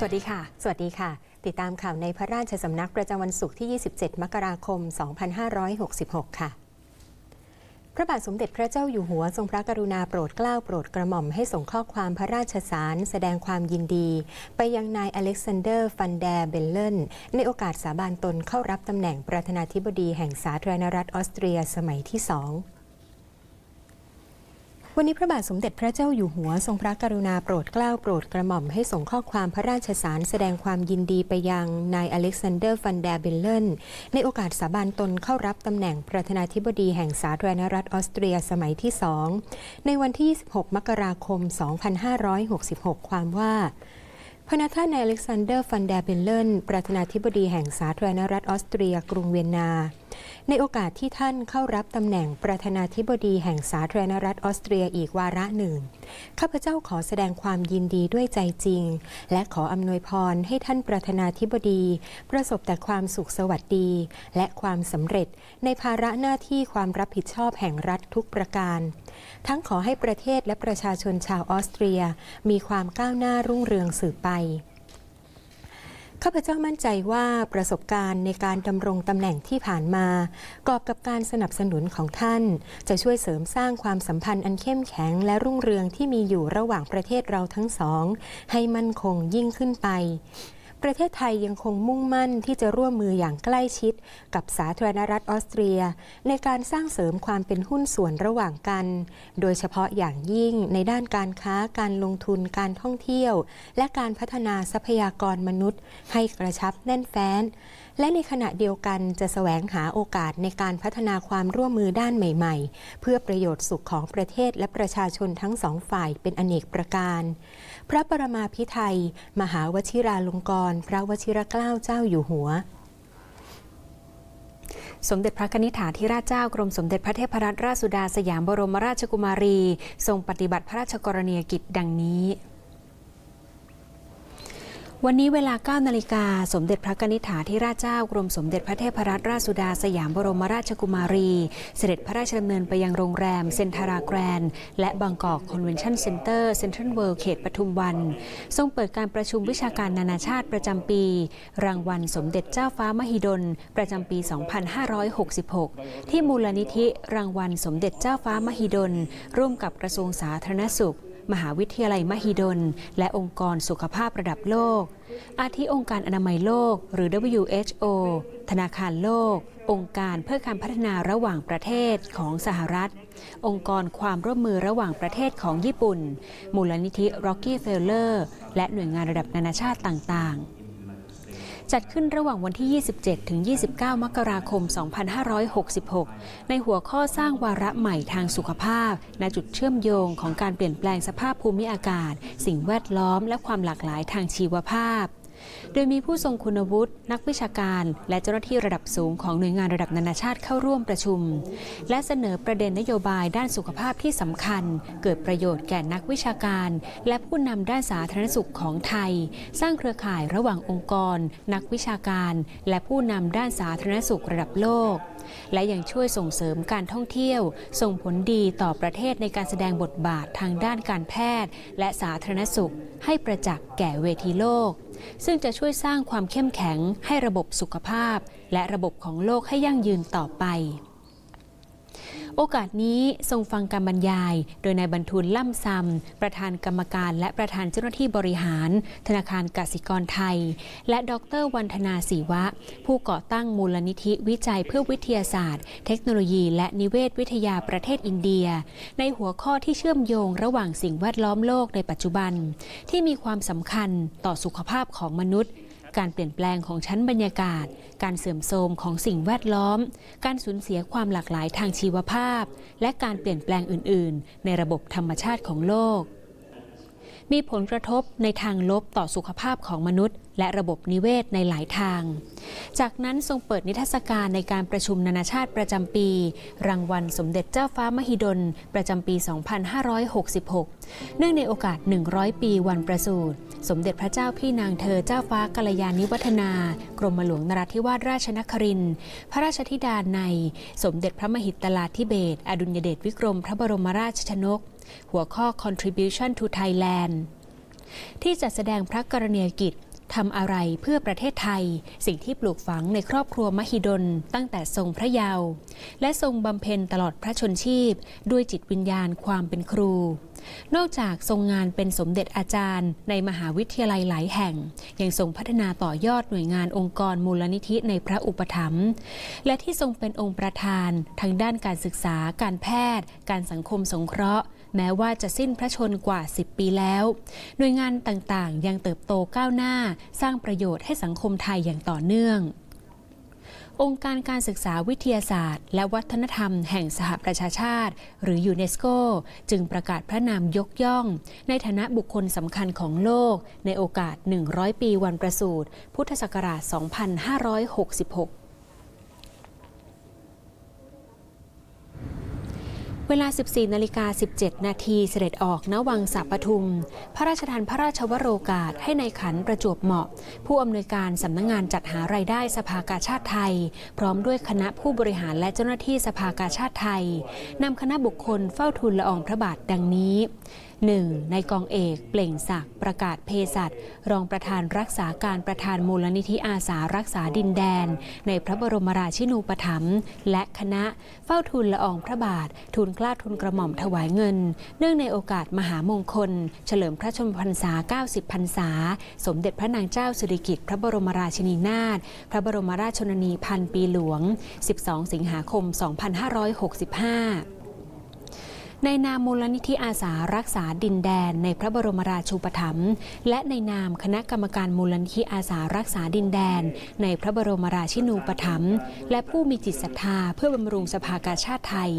สวัสดีค่ะ สวัสดีค่ะ ติดตามข่าวในพระราชสำนักประจำวันศุกร์ที่ 27 มกราคม 2566 ค่ะ พระบาทสมเด็จพระเจ้าอยู่หัวทรงพระกรุณาโปรดเกล้าโปรดกระหม่อมให้ส่งข้อความพระราชสารแสดงความยินดี ไปยังนายอเล็กซานเดอร์ฟันแดร์เบลเลนในโอกาสสาบานตนเข้ารับตำแหน่งประธานาธิบดีแห่งสาธารณรัฐออสเตรียสมัยที่สอง วันนี้พระบาทสมเด็จพระเจ้าอยู่หัวทรงพระกรุณาโปรดเกล้าโปรดกระหม่อมให้ส่งข้อความพระราชสารแสดงความยินดีไปยังนายอเล็กซานเดอร์ฟันแดร์เบลเลนในโอกาสสาบานตนเข้ารับตำแหน่งประธานาธิบดีแห่งสาธารณรัฐออสเตรียสมัยที่สองในวันที่ 26 มกราคม 2566 ความว่าพระนาท่านนายอเล็กซานเดอร์ฟันแดร์เบลเลนประธานาธิบดีแห่งสาธารณรัฐออสเตรียกรุงเวียนนา ในโอกาสที่ท่านเข้ารับตำแหน่งประธานาธิบดีแห่งสาธารณรัฐออสเตรียอีกวาระหนึ่ง ข้าพเจ้าขอแสดงความยินดีด้วยใจจริง และขออำนวยพรให้ท่านประธานาธิบดี ประสบแต่ความสุขสวัสดี และความสำเร็จในภาระหน้าที่ความรับผิดชอบแห่งรัฐทุกประการ ทั้งขอให้ประเทศและประชาชนชาวออสเตรีย มีความก้าวหน้ารุ่งเรืองสืบไป ข้าพเจ้ามั่นใจว่าประสบการณ์ในการดำรงตำแหน่งที่ผ่านมา กอบกับการสนับสนุนของท่าน จะช่วยเสริมสร้างความสัมพันธ์อันเข้มแข็งและรุ่งเรืองที่มีอยู่ระหว่างประเทศเราทั้งสอง ให้มั่นคงยิ่งขึ้นไป ประเทศไทยยังคงมุ่งมั่นที่จะร่วมมืออย่างใกล้ชิด กับสาธารณรัฐออสเตรีย ในการสร้างเสริมความเป็นหุ้นส่วนระหว่างกัน โดยเฉพาะอย่างยิ่งในด้านการค้าการลงทุนการท่องเที่ยว และการพัฒนาทรัพยากรมนุษย์ ให้กระชับแน่นแฟ้น และในขณะเดียวกันจะแสวงหาโอกาสในการพัฒนาความร่วมมือด้านใหม่ ๆ เพื่อประโยชน์สุขของประเทศและประชาชนทั้งสองฝ่ายเป็นอเนกประการ พระประมาพิไทย มหาวชิราลงกรณ์พระวชิรเกล้าเจ้าอยู่หัวสมเด็จพระนิธิถาธิราชเจ้ากรมสมเด็จพระเทพรัตนราชสุดาสยามบรมราชกุมารี ทรงปฏิบัติพระราชกรณียกิจดังนี้ วันนี้เวลา 9 นาฬิกา สมเด็จพระนิธิถาธิราชเจ้ากรมสมเด็จพระเทพรัตนราชสุดาสยามบรมราชกุมารี เสด็จพระราชดำเนินไปยังโรงแรม เซนทาราแกรนด์และบางกอกคอนเวนชั่นเซ็นเตอร์เซ็นทรัลเวิลด์เขตปทุมวัน ทรงเปิดการประชุมวิชาการนานาชาติประจำปี รางวัลสมเด็จเจ้าฟ้ามหิดล ประจำปี 2566 ที่มูลนิธิรางวัลสมเด็จเจ้าฟ้ามหิดล ร่วมกับกระทรวงสาธารณสุข มหาวิทยาลัยมหิดล และองค์กรสุขภาพระดับโลก อาทิองค์การอนามัยโลก หรือ WHO ธนาคารโลก องค์การเพื่อการพัฒนาระหว่างประเทศของสหรัฐ องค์กรความร่วมมือระหว่างประเทศของญี่ปุ่น มูลนิธิ Rocky f e l l e r และหน่วยงานระดับนานาชาติต่างๆ จัดขึ้นระหว่างวันที่ 27 ถึง 29 มกราคม 2566 ในหัวข้อสร้างวาระใหม่ทางสุขภาพ ณ จุดเชื่อมโยงของการเปลี่ยนแปลงสภาพภูมิอากาศ สิ่งแวดล้อม และความหลากหลายทางชีวภาพ โดยมีผู้ทรงคุณวุฒิ นักวิชาการ และเจ้าหน้าที่ระดับสูงของหน่วยงานระดับนานาชาติเข้าร่วมประชุม และเสนอประเด็นนโยบายด้านสุขภาพที่สำคัญ เกิดประโยชน์แก่นักวิชาการ และผู้นำด้านสาธารณสุขของไทย สร้างเครือข่ายระหว่างองค์กร นักวิชาการ และผู้นำด้านสาธารณสุขระดับโลกและยังช่วยส่งเสริมการท่องเที่ยว ส่งผลดีต่อประเทศในการแสดงบทบาททางด้านการแพทย์ และสาธารณสุข ให้ประจักษ์แก่เวทีโลก ซึ่งจะช่วยสร้างความเข้มแข็งให้ระบบสุขภาพ และระบบของโลกให้ยั่งยืนต่อไป โอกาสนี้ทรงฟังการบรรยาย โดยนายบรรทุนล่ำซำประธานกรรมการและประธานเจ้าหน้าที่บริหาร ธนาคารกสิกรไทย และดรวันธนาศรีวะ ผู้ก่อตั้งมูลนิธิวิจัยเพื่อวิทยาศาสตร์ เทคโนโลยี และนิเวศวิทยาประเทศอินเดีย ในหัวข้อที่เชื่อมโยงระหว่างสิ่งแวดล้อมโลกในปัจจุบัน ที่มีความสำคัญต่อสุขภาพของมนุษย์ การเปลี่ยนแปลงของชั้นบรรยากาศ การเสื่อมโทรมของสิ่งแวดล้อม การสูญเสียความหลากหลายทางชีวภาพ และการเปลี่ยนแปลงอื่น ๆ ในระบบธรรมชาติของโลก มีผลกระทบในทางลบต่อสุขภาพของมนุษย์ และระบบนิเวศในหลายทาง จากนั้นทรงเปิดนิทรรศการในการประชุมนานาชาติประจำปี รางวัลสมเด็จเจ้าฟ้ามหิดล ประจำปี 2566 เนื่องในโอกาส 100 ปีวันประสูติสมเด็จพระเจ้าพี่นางเธอเจ้าฟ้ากัลยาณิวัฒนา กรมหลวงนราธิวาสราชนครินทร์พระราชธิดาใน สมเด็จพระมหิตลาธิเบศอดุลยเดชวิกรม พระบรมราชชนก หัวข้อ Contribution to Thailand ที่จัดแสดงพระกรณียกิจ ทำอะไรเพื่อประเทศไทย สิ่งที่ปลูกฝังในครอบครัวมหิดล ตั้งแต่ทรงพระเยาว์และทรงบำเพ็ญตลอดพระชนชีพ ด้วยจิตวิญญาณความเป็นครู นอกจากทรงงานเป็นสมเด็จอาจารย์ ในมหาวิทยาลัยหลายแห่ง ยังทรงพัฒนาต่อยอดหน่วยงานองค์กรมูลนิธิในพระอุปถัมภ์และที่ทรงเป็นองค์ประธานทางด้านการศึกษา การแพทย์ การสังคมสงเคราะห์ แม้ว่าจะสิ้นพระชนกว่า 10 ปีแล้ว หน่วยงานต่างๆ ยังเติบโตก้าวหน้า สร้างประโยชน์ให้สังคมไทยอย่างต่อเนื่ององค์การการศึกษาวิทยาศาสตร์ และวัฒนธรรมแห่งสหประชาชาติ หรือยูเนสโก จึงประกาศพระนามยกย่อง ในฐานะบุคคลสำคัญของโลก ในโอกาส 100 ปีวันประสูติพุทธศักราช 2566 เวลา 14นาฬิกา17 นาทีเสด็จออกณวังสัปทุม พระราชทานพระราชวโรกาสให้ในายขันประจวบเหมาะ ผู้อำนวยการสำนักงงานจัดหารายได้สภากาชาติไทย พร้อมด้วยคณะผู้บริหารและเจ้าหน้าที่สภากาชาติไทยนำคณะบุคคลเฝ้าทูลละอองพระบาทดังนี้ 1. ในกองเอกเปล่งศักดิ์ประกาศเภสัชรองประธานรักษาการประธานมูลนิธิอาสารักษาดินแดน ในพระบรมราชินูปถัมภ์และคณะเฝ้าทูลละอองพระบาททูลกล้าทูลกระหม่อมถวายเงิน เนื่องในโอกาสมหามงคล เฉลิมพระชนมพรรษา 90 พรรษา สมเด็จพระนางเจ้าสิริกิติ์พระบรมราชินีนาถพระบรมราชชนนีพันปีหลวง 12 สิงหาคม 2565 ในนามมูลนิธิอาสารักษาดินแดนในพระบรมราชูปถัมภ์และในนามคณะกรรมการมูลนิธิอาสารักษาดินแดน ในพระบรมราชินูปถัมภ์และผู้มีจิตศรัทธาเพื่อบำรุงสภากาชาติไทย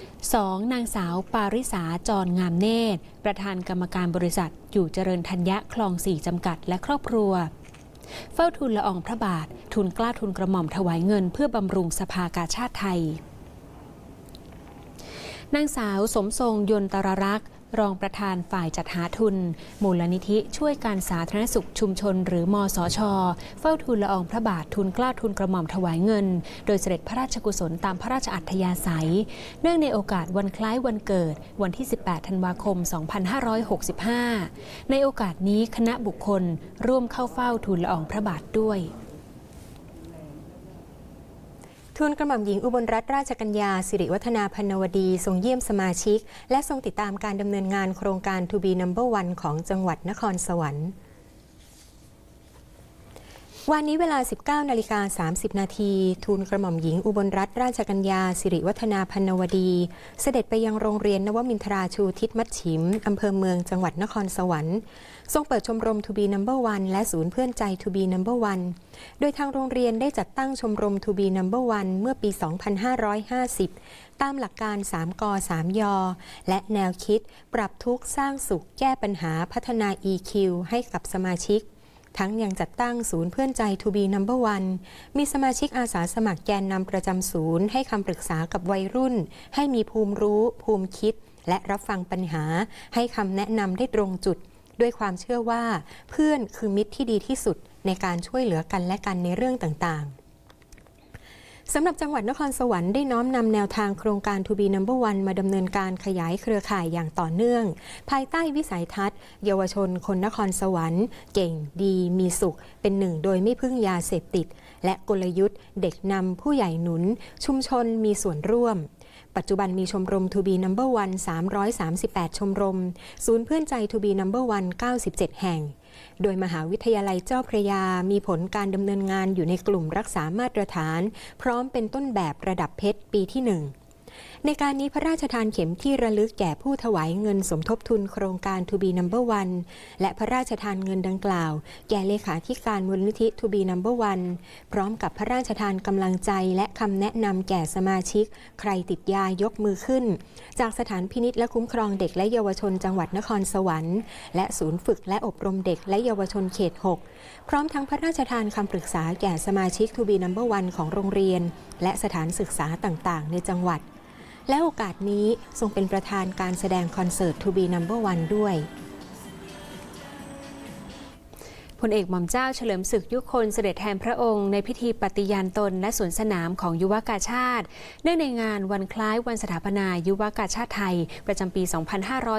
2. นางสาวปาริสาจรงามเนตร ประธานกรรมการบริษัท อยู่เจริญธัญญะคลองสี่จำกัดและครอบครัว เฝ้าทูลละอองพระบาททูลเกล้าทูลกระหม่อมถวายเงินเพื่อบำรุงสภากาชาติไทย นางสาวสมทรงยนตรรักษ์รองประธานฝ่ายจัดหาทุน มูลนิธิช่วยการสาธารณสุขชุมชน หรือมสชเฝ้าทูลละอองพระบาททูลเกล้าทูลกระหม่อมถวายเงิน โดยเสด็จพระราชกุศลตามพระราชอัธยาศัย เนื่องในโอกาสวันคล้ายวันเกิด วันที่ 18 ธันวาคม 2565 ในโอกาสนี้คณะบุคคลร่วมเข้าเฝ้าทูลละอองพระบาทด้วย ทูลกระหม่อมหญิงอุบลรัตนราชกัญญาสิริวัฒนาพันวดี ทรงเยี่ยมสมาชิก และทรงติดตามการดำเนินงานโครงการ To be number one ของจังหวัดนครสวรรค์ วันนี้เวลา 19นาฬิกา30 นาทีทูลกระหม่อมหญิงอุบลรัตนราชกัญญา สิริวัฒนาพันวดี เสด็จไปยังโรงเรียนนวมินทราชูทิศมัดฉิม อำเภอเมืองจังหวัดนครสวรรค์ทรงเปิดชมรม To be number one และศูนย์เพื่อนใจ To be number one โดยทางโรงเรียนได้จัดตั้งชมรม To be number one เมื่อปี 2550 ตามหลักการ 3 ก 3ยอและแนวคิด ปรับทุกข์สร้างสุขแก้ปัญหาพัฒนา EQ ให้กับสมาชิก ทั้งยังจัดตั้งศูนย์เพื่อนใจทูบีนัมเบอร์วันมีสมาชิกอาสาสมัครแกนนำประจำศูนย์ ให้คำปรึกษากับวัยรุ่น ให้มีภูมิรู้ ภูมิคิด และรับฟังปัญหา ให้คำแนะนำได้ตรงจุด ด้วยความเชื่อว่า เพื่อนคือมิตรที่ดีที่สุดในการช่วยเหลือกันและกันในเรื่องต่างๆ สำหรับจังหวัดนครสวรรค์ได้น้อมนำแนวทางโครงการ To be number one มาดำเนินการขยายเครือข่ายอย่างต่อเนื่อง ภายใต้วิสัยทัศน์ เยาวชนคนนครสวรรค์ เก่งดีมีสุข เป็นหนึ่งโดยไม่พึ่งยาเสพติด และกลยุทธ์ เด็กนำผู้ใหญ่หนุน ชุมชนมีส่วนร่วม ปัจจุบันมีชมรม To be number one 338 ชมรม ศูนย์เพื่อนใจ To be number one 97 แห่ง โดยมหาวิทยาลัยเจ้าพระยา มีผลการดำเนินงานอยู่ในกลุ่มรักษามาตรฐาน พร้อมเป็นต้นแบบระดับเพชรปีที่หนึ่ง ในการนี้พระราชทานเข็มที่ระลึกแก่ผู้ถวายเงินสมทบทุนโครงการ To be number one และพระราชทานเงินดังกล่าว แก่เลขาธิการมูลนิธิ To be number one พร้อมกับพระราชทานกำลังใจและคำแนะนำแก่สมาชิก ใครติดยายกมือขึ้น จากสถานพินิษและคุ้มครองเด็กและเยาวชนจังหวัดนครสวรรค์ และศูนย์ฝึกและอบรมเด็กและเยาวชนเขต 6 พร้อมทั้งพระราชทานคำปรึกษาแก่สมาชิก To be number one ของโรงเรียน และสถานศึกษาต่างๆ ในจังหวัด และโอกาสนี้ทรงเป็นประธานการแสดงคอนเสิร์ต To be number one ด้วยผลเอกหม่อมเจ้าเฉลิมศึกยุคนเสด็จแทนพระองค์ในพิธีปฏิญาณตนและสวนสนามของยุวกาชาติ เนื่องในงานวันคล้ายวันสถาปนายุวกาชาติไทย ประจำปี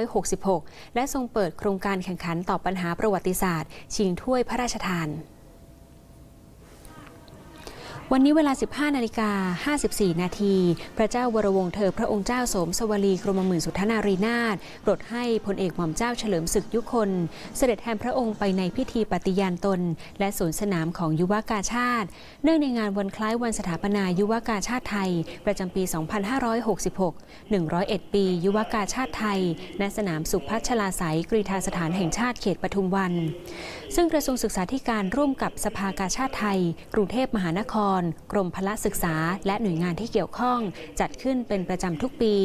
2566 และทรงเปิดโครงการแข่งขันตอบปัญหาประวัติศาสตร์ ชิงถ้วยพระราชทาน วันนี้เวลา 15 นาฬิกา 54 นาที พระเจ้าวรวงศ์เธอพระองค์เจ้าสมสวลีกรมหมื่นสุทนารีนาถโปรดให้พลเอกหม่อมเจ้าเฉลิมศึกยุคน เสด็จแทนพระองค์ไปในพิธีปฏิญาณตน และสวนสนามของยุวกาชาติ เนื่องในงานวันคล้ายวันสถาปนายุวกาชาติไทย ประจำปี 2566 101 ปี ยุวกาชาติไทย ณ สนามสุพัชลาไสยกรีฑาสถานแห่งชาติเขตปทุมวัน ซึ่งกระทรวงศึกษาธิการร่วมกับสภากาชาติไทย กรุงเทพมหานครกรมพละศึกษา และหน่วยงานที่เกี่ยวข้อง จัดขึ้นเป็นประจำทุกปี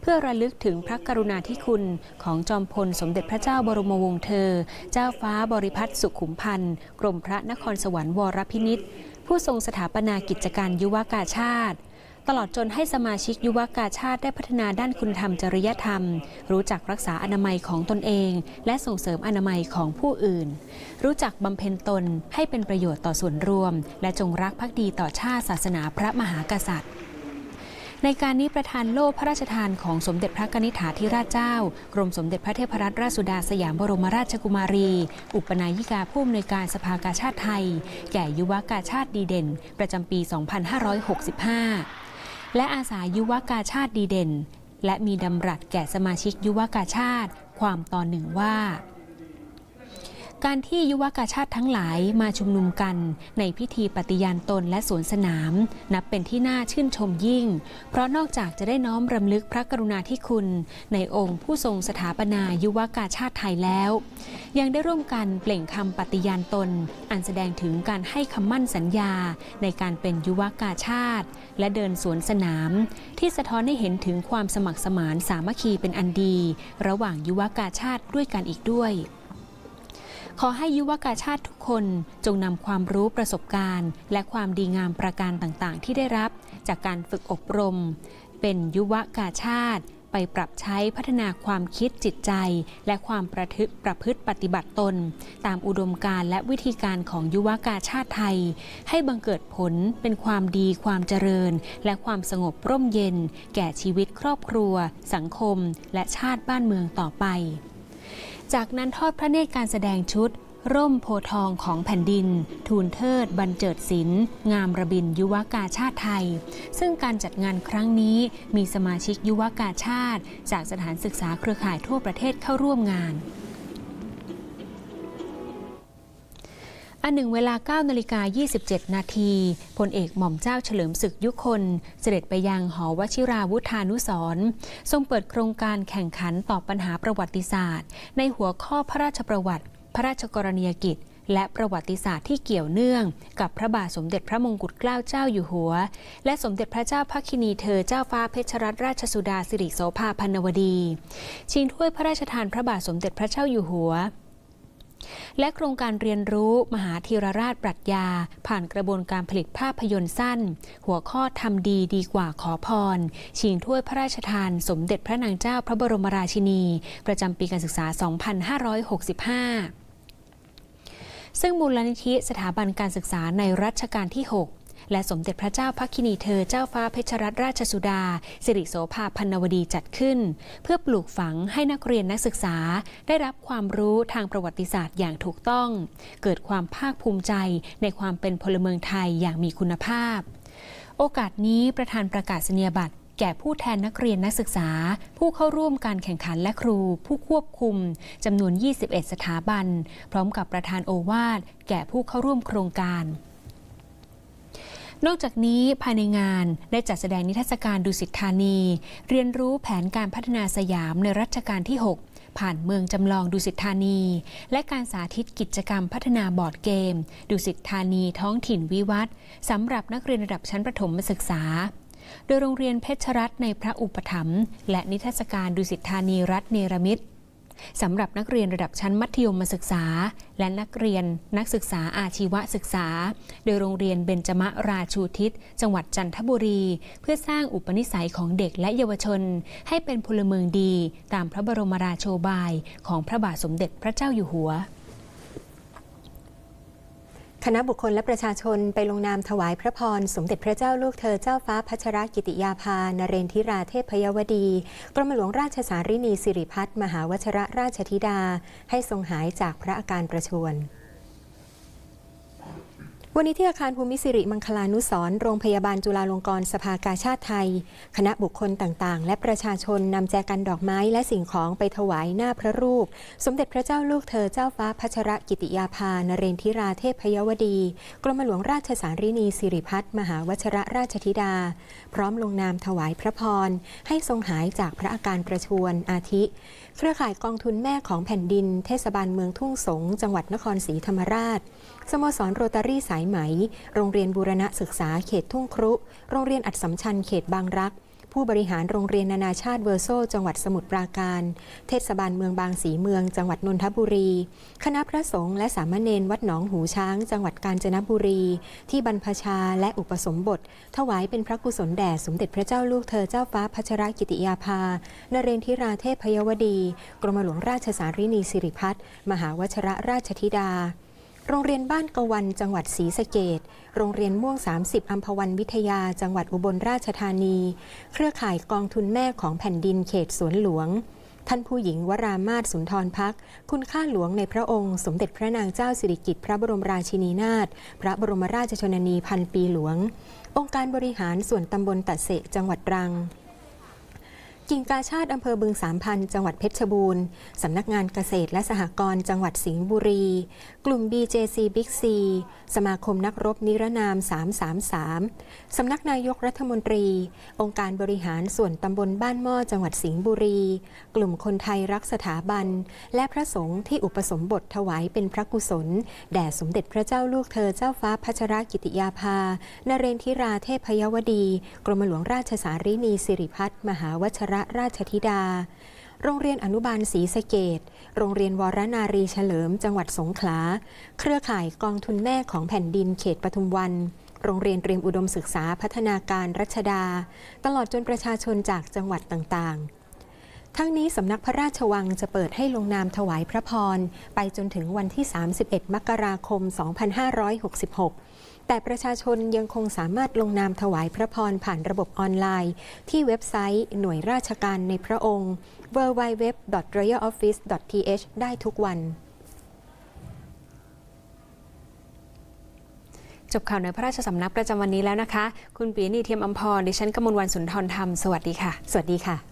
เพื่อระลึกถึงพระกรุณาธิคุณของจอมพลสมเด็จพระเจ้าบรมวงศ์เธอ เจ้าฟ้าบริพัตรสุขุมพันธ์กรมพระนครสวรรค์วรพินิษฐ์ผู้ทรงสถาปนากิจการยุวกาชาติ ตลอดจนให้สมาชิกยุวกาชาติได้พัฒนาด้านคุณธรรมจริยธรรม รู้จักรักษาอนามัยของตนเอง และส่งเสริมอนามัยของผู้อื่น รู้จักบำเพ็ญตนให้เป็นประโยชน์ต่อส่วนรวม และจงรักภักดีต่อชาติศาสนาพระมหากษัตริย์ในการนี้ประธานโล่พระราชทานของสมเด็จพระกนิษฐาธิราชเจ้า กรมสมเด็จพระเทพรัตนราชสุดาสยามบรมราชกุมารี อุปนายิกาผู้อำนวยการสภากาชาติไทย แก่ยุวกาชาติดีเด่น ประจำปี 2565 และอาสายุวกาชาติดีเด่น และมีดำรัสแก่สมาชิกยุวกาชาติ ความตอนหนึ่งว่า การที่ยุวกาชาติทั้งหลายมาชุมนุมกันในพิธีปฏิญาณตนและสวนสนาม นับเป็นที่น่าชื่นชมยิ่ง เพราะนอกจากจะได้น้อมรำลึกพระกรุณาธิคุณ ในองค์ผู้ทรงสถาปนายุวกาชาติไทยแล้ว ยังได้ร่วมกันเปล่งคำปฏิญาณตน อันแสดงถึงการให้คำมั่นสัญญาในการเป็นยุวกาชาติ และเดินสวนสนาม ที่สะท้อนให้เห็นถึงความสมัครสมานสามัคคีเป็นอันดี ระหว่างยุวกาชาติด้วยกันอีกด้วย ขอให้ยุวกาชาติทุกคนจงนำความรู้ประสบการณ์ และความดีงามประการต่างๆ ที่ได้รับ จากการฝึกอบรม เป็นยุวกาชาติ ไปปรับใช้พัฒนาความคิดจิตใจ และความประทึกประพฤติปฏิบัติตน ตามอุดมการและวิธีการของยุวกาชาติไทย ให้บังเกิดผลเป็นความดีความเจริญ และความสงบร่มเย็น แก่ชีวิตครอบครัว สังคม และชาติบ้านเมืองต่อไป จากนั้นทอดพระเนตรการแสดงชุด ร่มโพทองของแผ่นดิน ทูลเทิดบรรเจิดศิลป์งามระบินยุวกาชาติไทย ซึ่งการจัดงานครั้งนี้มีสมาชิกยุวกาชาติ จากสถานศึกษาเครือข่ายทั่วประเทศเข้าร่วมงาน อันหนึ่งเวลา9นาฬิกา27 นาทีพลเอกหม่อมเจ้าเฉลิมศึกยุคน เสด็จไปยังหอวชิราวุธานุสรทรงเปิดโครงการแข่งขันตอบปัญหาประวัติศาสตร์ ในหัวข้อพระราชประวัติ พระราชกรณียกิจ และประวัติศาสตร์ที่เกี่ยวเนื่อง กับพระบาทสมเด็จพระมงกุฎเกล้าเจ้าอยู่หัว และสมเด็จพระเจ้าพักคินีเธอเจ้าฟ้าเพชรรัตนราชสุดาสิริโสภาพันนวดี ชิงถ้วยพระราชทานพระบาทสมเด็จพระเจ้าอยู่หัว และโครงการเรียนรู้มหาธีรราชปรัชญา ผ่านกระบวนการผลิตภาพยนตร์สั้น หัวข้อทำดีดีกว่าขอพร ชิงถ้วยพระราชทาน สมเด็จพระนางเจ้าพระบรมราชินี ประจำปีการศึกษา 2565ซึ่งมูลนิธิสถาบันการศึกษาในรัชกาลที่ 6 และสมเด็จพระเจ้าพักคินีเธอเจ้าฟ้าเพชรรัตนราชสุดา สิริโสภาพันนวดีจัดขึ้น เพื่อปลูกฝังให้นักเรียนนักศึกษา ได้รับความรู้ทางประวัติศาสตร์อย่างถูกต้อง เกิดความภาคภูมิใจในความเป็นพลเมืองไทยอย่างมีคุณภาพ โอกาสนี้ประธานประกาศนียบัตรแก่ผู้แทนนักเรียนนักศึกษา ผู้เข้าร่วมการแข่งขันและครู ผู้ควบคุมจำนวน 21 สถาบัน พร้อมกับประธานโอวาทแก่ผู้เข้าร่วมโครงการ นอกจากนี้ภายในงานได้จัดแสดงนิทรรศการดุสิตธานี เรียนรู้แผนการพัฒนาสยามในรัชกาลที่ 6 ผ่านเมืองจำลองดุสิตธานี และการสาธิตกิจกรรมพัฒนาบอร์ดเกม ดุสิตธานีท้องถิ่นวิวัฒน์สำหรับนักเรียนระดับชั้นประถมศึกษาโดยโรงเรียนเพชรรัตน์ในพระอุปถัมภ์และนิทรรศการดุสิตธานีรัฐเนรมิตร สำหรับนักเรียนระดับชั้นมัธยมศึกษา และนักเรียนนักศึกษาอาชีวศึกษา โดยโรงเรียนเบญจมราชูทิศ จังหวัดจันทบุรี เพื่อสร้างอุปนิสัยของเด็กและเยาวชน ให้เป็นพลเมืองดี ตามพระบรมราโชบายของพระบาทสมเด็จพระเจ้าอยู่หัว คณะบุคคลและประชาชนไปลงนามถวายพระพร สมเด็จพระเจ้าลูกเธอเจ้าฟ้าพัชรกิติยาภานเรนทิราเทพยวดี กรมหลวงราชสารินีสิริพัฒน์มหาวชรราชธิดา ให้ทรงหายจากพระอาการประชวร วันนี้ที่อาคารภูมิสิริมังคลานุสร์โรงพยาบาลจุฬาลงกรณ์สภากาชาติไทย คณะบุคคลต่างๆ และประชาชนนำแจกันดอกไม้และสิ่งของไปถวายหน้าพระรูป สมเด็จพระเจ้าลูกเธอเจ้าฟ้าพัชรกิติยาภานเรนทิราเทพยวดี กรมหลวงราชสารินีสิริพัฒน์มหาวชระราชธิดา พร้อมลงนามถวายพระพร ให้ทรงหายจากพระอาการประชวรอาทิ เครือข่ายกองทุนแม่ของแผ่นดิน เทศบาลเมืองทุ่งสง จังหวัดนครศรีธรรมราช สโมสรโรตารี่สายไหม โรงเรียนบูรณะศึกษาเขตทุ่งครุ โรงเรียนอัดสำชัญเขตบางรัก ผู้บริหารโรงเรียนนานาชาติเวอร์โซ จังหวัดสมุทรปราการ เทศบาลเมืองบางสีเมือง จังหวัดนนทบุรี คณะพระสงฆ์และสามเณรวัดหนองหูช้าง จังหวัดกาญจนบุรี ที่บรรพชาและอุปสมบท ถวายเป็นพระกุศลแด่สมเด็จพระเจ้าลูกเธอเจ้าฟ้าพัชรกิติยาภานเรนทิราเทพยวดี กรมหลวงราชสารินีสิริพัฒน์มหาวชรราชธิดา โรงเรียนบ้านกวันจังหวัดศรีสะเกดโรงเรียนม่วง 30 อัมพวันวิทยา จังหวัดอุบลราชธานี เครือข่ายกองทุนแม่ของแผ่นดินเขตสวนหลวง ท่านผู้หญิงวรามาศสุนทรพัก คุณค่าหลวงในพระองค์ สมเด็จพระนางเจ้าสิริกิติ์พระบรมราชินีนาถ พระบรมราชชนนีพันปีหลวง องค์การบริหารส่วนตำบลตะเสะจังหวัดตรัง กิ่งกาชาติอำเภอบึงสามพันจังหวัดเพชรบูรณ์ สำนักงานเกษตรและสหกรณ์จังหวัดสิงห์บุรี กลุ่ม BJC Big C สมาคมนักรบนิรนาม 333 สำนักนายกรัฐมนตรี องค์การบริหารส่วนตำบลบ้านหม้อจังหวัดสิงห์บุรี กลุ่มคนไทยรักสถาบัน และพระสงฆ์ที่อุปสมบทถวายเป็นพระกุศล แด่สมเด็จพระเจ้าลูกเธอเจ้าฟ้าพัชรกิติยาภา นเรนทิราเทพยวดี กรมหลวงราชสารินีสิริพัฒน์มหาวชระราชธิดา โรงเรียนอนุบาลศรีสะเกดโรงเรียนวรนารีเฉลิม จังหวัดสงขลา เครือข่ายกองทุนแม่ของแผ่นดินเขตปทุมวัน โรงเรียนเตรียมอุดมศึกษาพัฒนาการรัชดา ตลอดจนประชาชนจากจังหวัดต่างๆทั้งนี้สำนักพระราชวังจะเปิดให้ลงนามถวายพระพร ไปจนถึงวันที่ 31 มกราคม 2566 แต่ประชาชนยังคงสามารถลงนามถวายพระพรผ่านระบบออนไลน์ ที่เว็บไซต์หน่วยราชการในพระองค์ www.royaloffice.th ได้ทุกวัน จบข่าวในพระราชสำนักประจำวันนี้แล้วนะคะ คุณปีนีเทียมอัมพร ดิฉันกมลวันสุนทรธรรม สวัสดีค่ะ สวัสดีค่ะ